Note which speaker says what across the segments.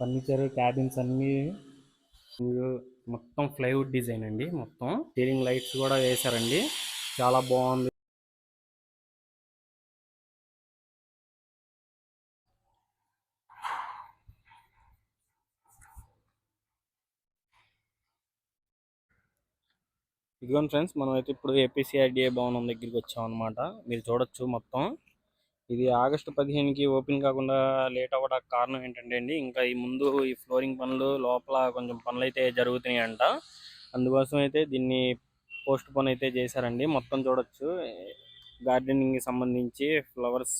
Speaker 1: Furniture cabins అన్నీ. మొత్తం plywood design అండి మొత్తం. సీలింగ్ లైట్స్ కూడా వేశారండి. చాలా బాగుంది. ఇదిగోండి ఫ్రెండ్స్ మనం అయితే ఇప్పుడు ఏపీసీఆర్డీఏ భవనం దగ్గరికి వచ్చాం అనమాట మీరు చూడొచ్చు మొత్తం. ఇది ఆగస్టు పదిహేనుకి ఓపెన్ కాకుండా లేట్ అవ్వడానికి కారణం ఏంటంటే అండి ఇంకా ఈ ముందు ఈ ఫ్లోరింగ్ పనులు లోపల కొంచెం పనులు అయితే జరుగుతున్నాయి అంట అందుకోసం అయితే దీన్ని పోస్ట్ పోన్ అయితే చేశారండి. మొత్తం చూడొచ్చు. గార్డెనింగ్ సంబంధించి ఫ్లవర్స్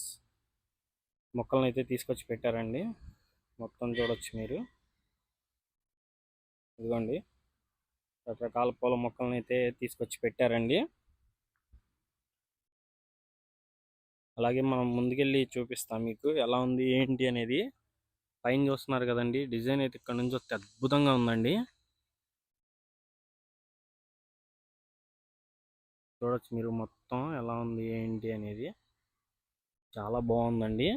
Speaker 1: మొక్కలను అయితే తీసుకొచ్చి పెట్టారండి. మొత్తం చూడొచ్చు మీరు. ఇదిగోండి. రకరకాల పూల మొక్కలను అయితే తీసుకొచ్చి పెట్టారండి. అలాగే మనం ముందుకెళ్ళి చూపిస్తాం మీకు ఎలా ఉంది ఏంటి అనేది. పైన చూస్తున్నారు కదండి డిజైన్ అయితే ఇక్కడ నుంచి వస్తే అద్భుతంగా ఉందండి. చూడొచ్చు మీరు మొత్తం ఎలా ఉంది ఏంటి అనేది. చాలా బాగుందండి.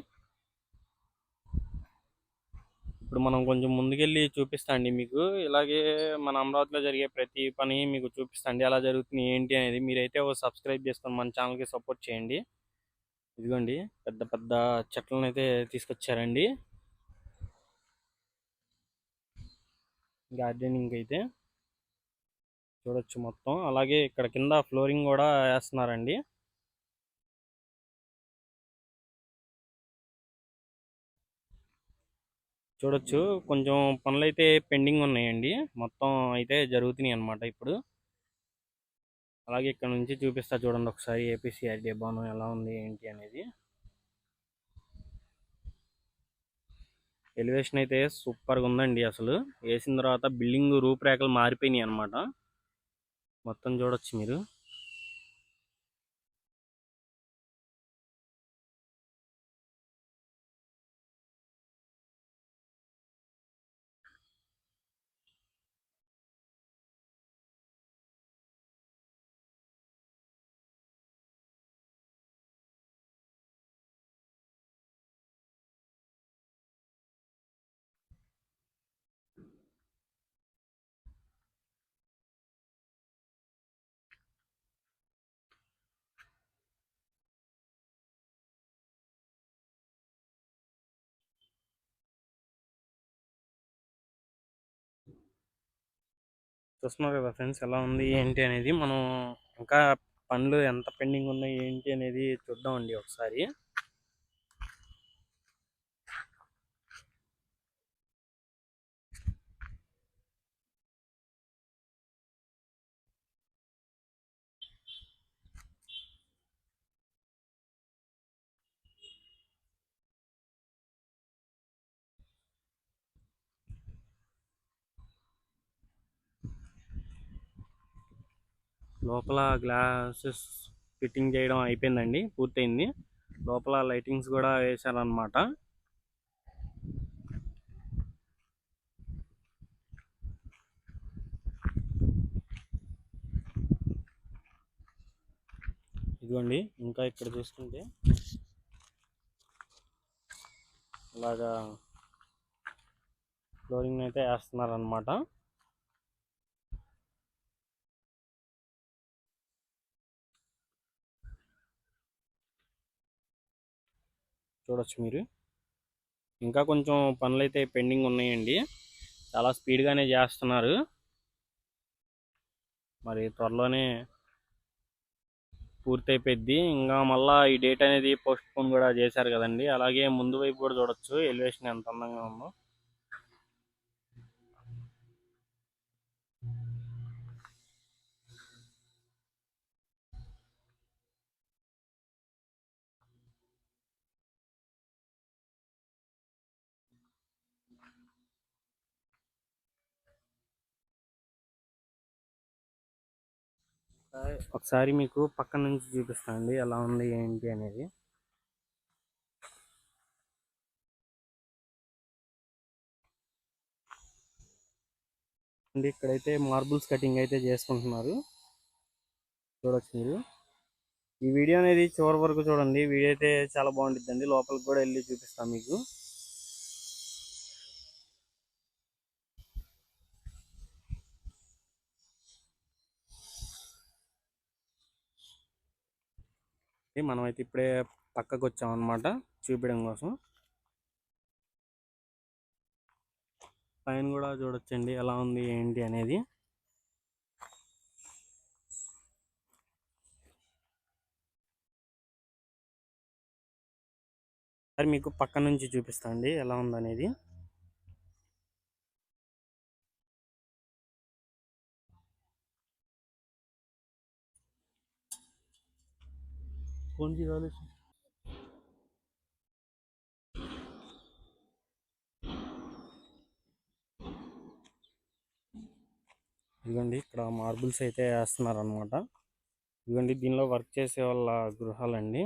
Speaker 1: ఇప్పుడు మనం కొంచెం ముందుకెళ్ళి చూపిస్తా అండి మీకు. ఇలాగే మన అమరావతిలో జరిగే ప్రతి పని మీకు చూపిస్తా అండి ఎలా జరుగుతుంది ఏంటి అనేది. మీరైతే ఒక సబ్స్క్రైబ్ చేసుకొని మన ఛానల్కి సపోర్ట్ చేయండి. ఇదిగోండి పెద్ద పెద్ద చెట్లను అయితే తీసుకొచ్చారండి గార్డెనింగ్ అయితే చూడొచ్చు మొత్తం. అలాగే ఇక్కడ కింద ఫ్లోరింగ్ కూడా వేస్తున్నారండి. చూడొచ్చు కొంచెం పనులు అయితే పెండింగ్ ఉన్నాయండి. మొత్తం అయితే జరుగుతున్నాయి అన్నమాట ఇప్పుడు. అలాగే ఇక్కడ నుంచి చూపిస్తా చూడండి ఒకసారి ఏపీసీఆర్డీ భవనం ఎలా ఉంది ఏంటి అనేది. ఎలివేషన్ అయితే సూపర్గా ఉందండి అసలు. వేసిన తర్వాత బిల్డింగ్ రూపురేఖలు మారిపోయినాయి అనమాట మొత్తం చూడొచ్చు మీరు. చూస్తున్నారు కదా ఫ్రెండ్స్ ఎలా ఉంది ఏంటి అనేది. మనం ఇంకా పనులు ఎంత పెండింగ్ ఉన్నాయి ఏంటి అనేది చూద్దామండి ఒకసారి. లోపల గ్లాసెస్ ఫిట్టింగ్ చేయడం అయిపోయిందండి పూర్తయింది. లోపల లైటింగ్స్ కూడా వేశారనమాట ఇదిగోండి ఇంకా ఇక్కడ చూసుకుంటే ఇలాగా ఫ్లోరింగ్ అయితే వేస్తున్నారనమాట చూడొచ్చు మీరు. ఇంకా కొంచెం పనులు అయితే పెండింగ్ ఉన్నాయండి. చాలా స్పీడ్గానే చేస్తున్నారు. మరి త్వరలోనే పూర్తయిపోయింది ఇంకా మళ్ళీ ఈ డేట్ అనేది పోస్ట్ పోన్ కూడా చేశారు కదండి. అలాగే ముందు వైపు కూడా చూడొచ్చు. ఎలివేషన్ ఎంత అందంగా ఉందో. ఒకసారి మీకు పక్క నుంచి చూపిస్తానండి ఎలా ఉంది ఏంటి అనేది. అండి ఇక్కడైతే మార్బుల్స్ కటింగ్ అయితే చేసుకుంటున్నారు. చూడొచ్చు మీరు. ఈ వీడియో అనేది చివరి వరకు చూడండి వీడియో అయితే చాలా బాగుంటుందండి లోపలికి కూడా వెళ్ళి చూపిస్తాను మీకు. మనమైతే ఇప్పుడే పక్కకు వచ్చాం అనమాట చూపించడం కోసం. పైన కూడా చూడొచ్చండి ఎలా ఉంది ఏంటి అనేది. మీకు పక్క నుంచి చూపిస్తా అండి ఎలా ఉందనేది. कौन सी गाली ఇదిగోండి ఇక్కడ మార్బుల్స్ అయితే వేస్తున్నారు అనమాట ఇదిగోండి దీనిలో వర్క్ చేసే వాళ్ళ గృహాలండి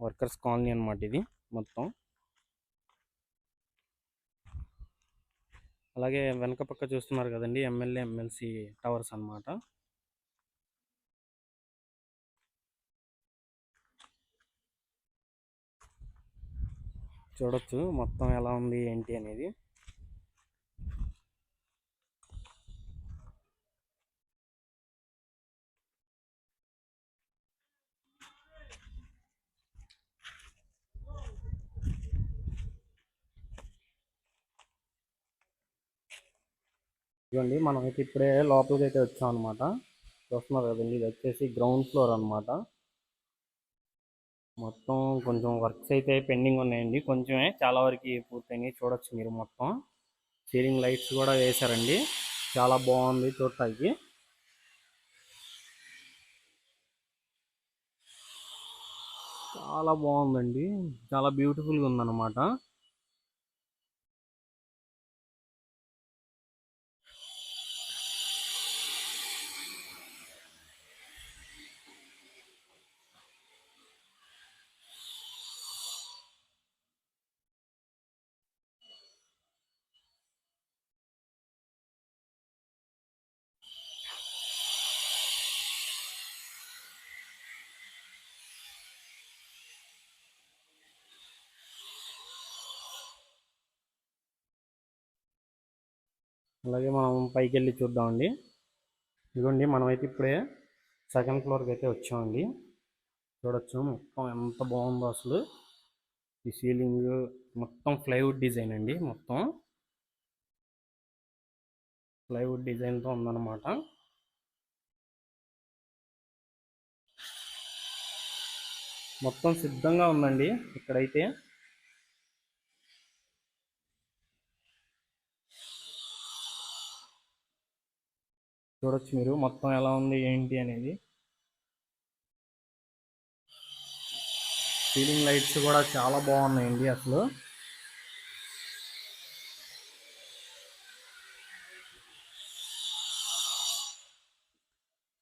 Speaker 1: వర్కర్స్ కాలనీ అనమాట ఇది మొత్తం అలాగే వెనక పక్క చూస్తున్నారు కదండి ఎమ్మెల్యే ఎమ్మెల్సీ టవర్స్ అనమాట చూడొచ్చు మొత్తం ఎలా ఉంది ఏంటి అనేది. ఇదిగోండి మనం అయితే ఇప్పుడే లోపలికి అయితే వచ్చాం అనమాట చూస్తున్నారు కదండి ఇది వచ్చేసి గ్రౌండ్ ఫ్లోర్ అనమాట మొత్తం కొంచెం వర్క్స్ అయితే పెండింగ్ ఉన్నాయండి. కొంచెమే చాలా వరకు పూర్తయినాయి. చూడొచ్చు మీరు మొత్తం. సీలింగ్ లైట్స్ కూడా వేశారండి. చాలా బాగుంది చూడటానికి. చాలా బాగుందండి. చాలా బ్యూటిఫుల్గా ఉందన్నమాట. అలాగే మనం పైకి వెళ్ళి చూద్దామండి. ఇదిగోండి మనమైతే ఇప్పుడే సెకండ్ ఫ్లోర్కి అయితే వచ్చామండి. చూడొచ్చు మొత్తం ఎంత బాగుందో అసలు. ఈ సీలింగ్ మొత్తం ప్లైవుడ్ డిజైన్ అండి మొత్తం. ప్లైవుడ్ డిజైన్తో ఉందన్నమాట. మొత్తం సిద్ధంగా ఉందండి ఇక్కడైతే. చూడొచ్చు మీరు. మొత్తం ఎలా ఉంది ఏంటి అనేది. సీలింగ్ లైట్స్ కూడా చాలా బాగున్నాయండి అసలు.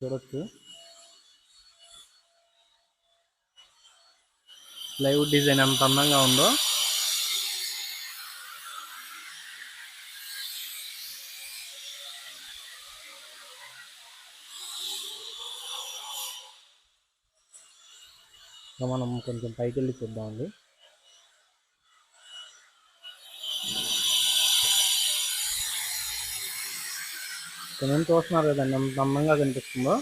Speaker 1: చూడొచ్చు. లైవ్ డిజైన్ ఎంత అందంగా ఉందో. ఇంకా మనం కొంచెం పైకి వెళ్ళి చూద్దామండి నేను చూస్తున్నారు కదండి? ఎంత అందంగా కనిపిస్తుందో.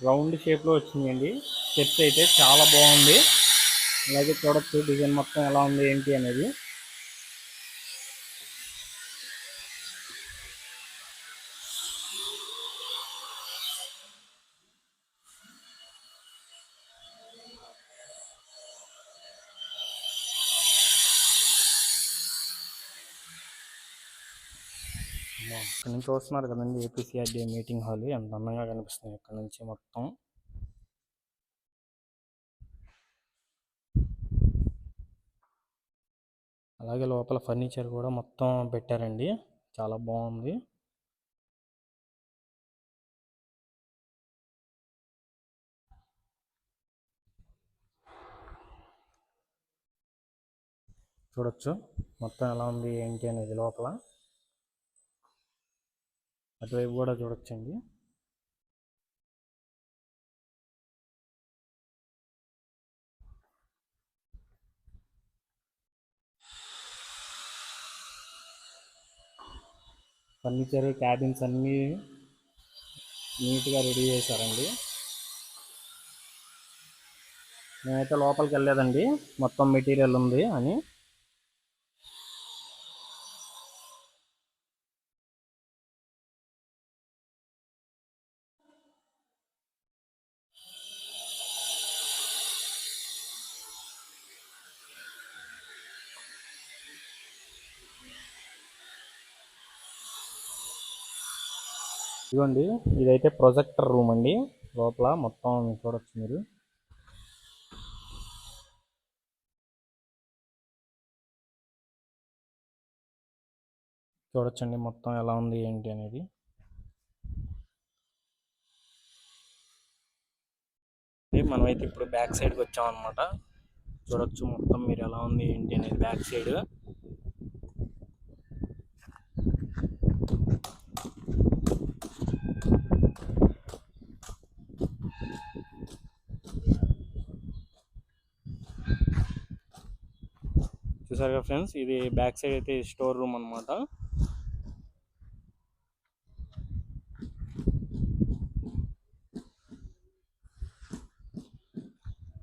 Speaker 1: రౌండ్ షేప్లో వచ్చిందండి. స్టెప్స్ అయితే చాలా బాగుంది. అలాగే చూడొచ్చు డిజైన్ మొత్తం ఎలా ఉంది ఏంటి అనేది. ఇక్కడ నుంచి చూస్తున్నారు కదండి ఏపీసీఆర్డీఏ మీటింగ్ హాల్ ఎంత అందంగా కనిపిస్తుంది ఇక్కడ నుంచి మొత్తం. అలాగే లోపల ఫర్నిచర్ కూడా మొత్తం పెట్టారండి. చాలా బాగుంది. చూడొచ్చు మొత్తం ఎలా ఉంది ఏంటి అనేది లోపల. అటువైపు కూడా చూడొచ్చండి. ఫర్నిచర్ క్యాబిన్స్ అన్నీ నీట్గా రెడీ చేశారండి. నేనైతే లోపలికి వెళ్ళలేదండి. మొత్తం మెటీరియల్ ఉంది అని. ఇదిగోండి ఇదైతే ప్రొజెక్టర్ రూమ్ అండి. లోపల మొత్తం చూడొచ్చు మీరు. చూడొచ్చండి మొత్తం ఎలా ఉంది ఏంటి అనేది. మనమైతే ఇప్పుడు బ్యాక్ సైడ్కి వచ్చాం చూడొచ్చు మొత్తం మీరు ఎలా ఉంది ఏంటి అనేది బ్యాక్ సైడ్. చూసారుగా ఫ్రెండ్స్? ఇది బ్యాక్ సైడ్ అయితే స్టోర్ రూమ్ అన్నమాట.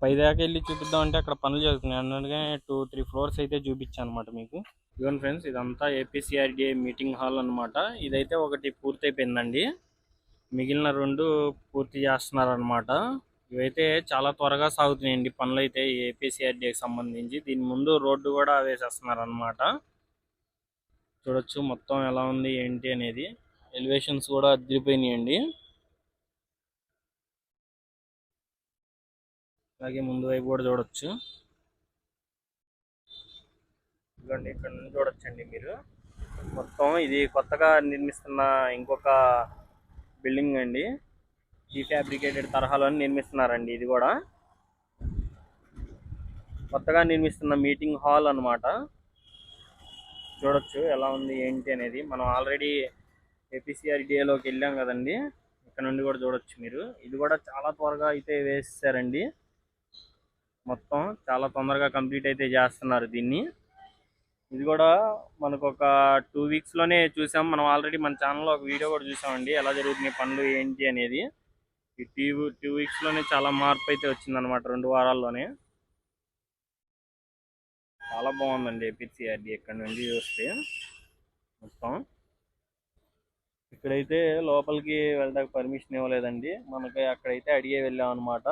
Speaker 1: పై దాకా వెళ్ళి చూపిద్దాం అంటే అక్కడ పనులు జరుగుతున్నాయి. అన్నట్టుగా టూ త్రీ ఫ్లోర్స్ అయితే చూపించాను అనమాట మీకు. ఇవన్ ఫ్రెండ్స్ ఇదంతా ఏపీసీఆర్డీఏ మీటింగ్ హాల్ అన్నమాట. ఇదైతే ఒకటి పూర్తి అయిపోయిందండి మిగిలిన రెండు పూర్తి చేస్తున్నారు అనమాట ఇవైతే చాలా త్వరగా సాగుతున్నాయండి. పనులు అయితే ఏపీసీఆర్డీకి సంబంధించి. దీని ముందు రోడ్డు కూడా వేసేస్తున్నారు అనమాట చూడొచ్చు మొత్తం ఎలా ఉంది ఏంటి అనేది. ఎలివేషన్స్ కూడా అదిరిపోయినాయండి అలాగే ముందు వైపు కూడా చూడొచ్చు. ఇదిగోండి ఇక్కడ నుంచి చూడొచ్చండి మీరు. మొత్తం ఇది కొత్తగా నిర్మిస్తున్న ఇంకొక బిల్డింగ్ అండి. ఈ ఫ్యాబ్రికేటెడ్ తరహాలో నిర్మిస్తున్నారండి. ఇది కూడా కొత్తగా నిర్మిస్తున్న మీటింగ్ హాల్ అన్నమాట. చూడొచ్చు ఎలా ఉంది ఏంటి అనేది. మనం ఆల్రెడీ ఏపీసీఆర్డిఏలోకి వెళ్ళాం కదండి. ఇక్కడ నుండి కూడా చూడొచ్చు మీరు. ఇది కూడా చాలా త్వరగా అయితే వేసేసారండి. మొత్తం చాలా తొందరగా కంప్లీట్ అయితే చేస్తున్నారు దీన్ని. ఇది కూడా మనకు ఒక టూ వీక్స్లోనే చూసాం. మనం ఆల్రెడీ మన ఛానల్లో ఒక వీడియో కూడా చూసామండి. ఎలా జరుగుతున్నాయి పనులు ఏంటి అనేది. ఈ టూ టూ వీక్స్లోనే చాలా మార్పు అయితే వచ్చిందనమాట రెండు వారాల్లోనే. చాలా బాగుందండి ఏపీసీఆర్డి ఇక్కడ నుండి చూస్తే మొత్తం. ఇక్కడైతే లోపలికి వెళ్ళడానికి పర్మిషన్ ఇవ్వలేదండి. మనకి అక్కడైతే అడిగే వెళ్ళాం అనమాట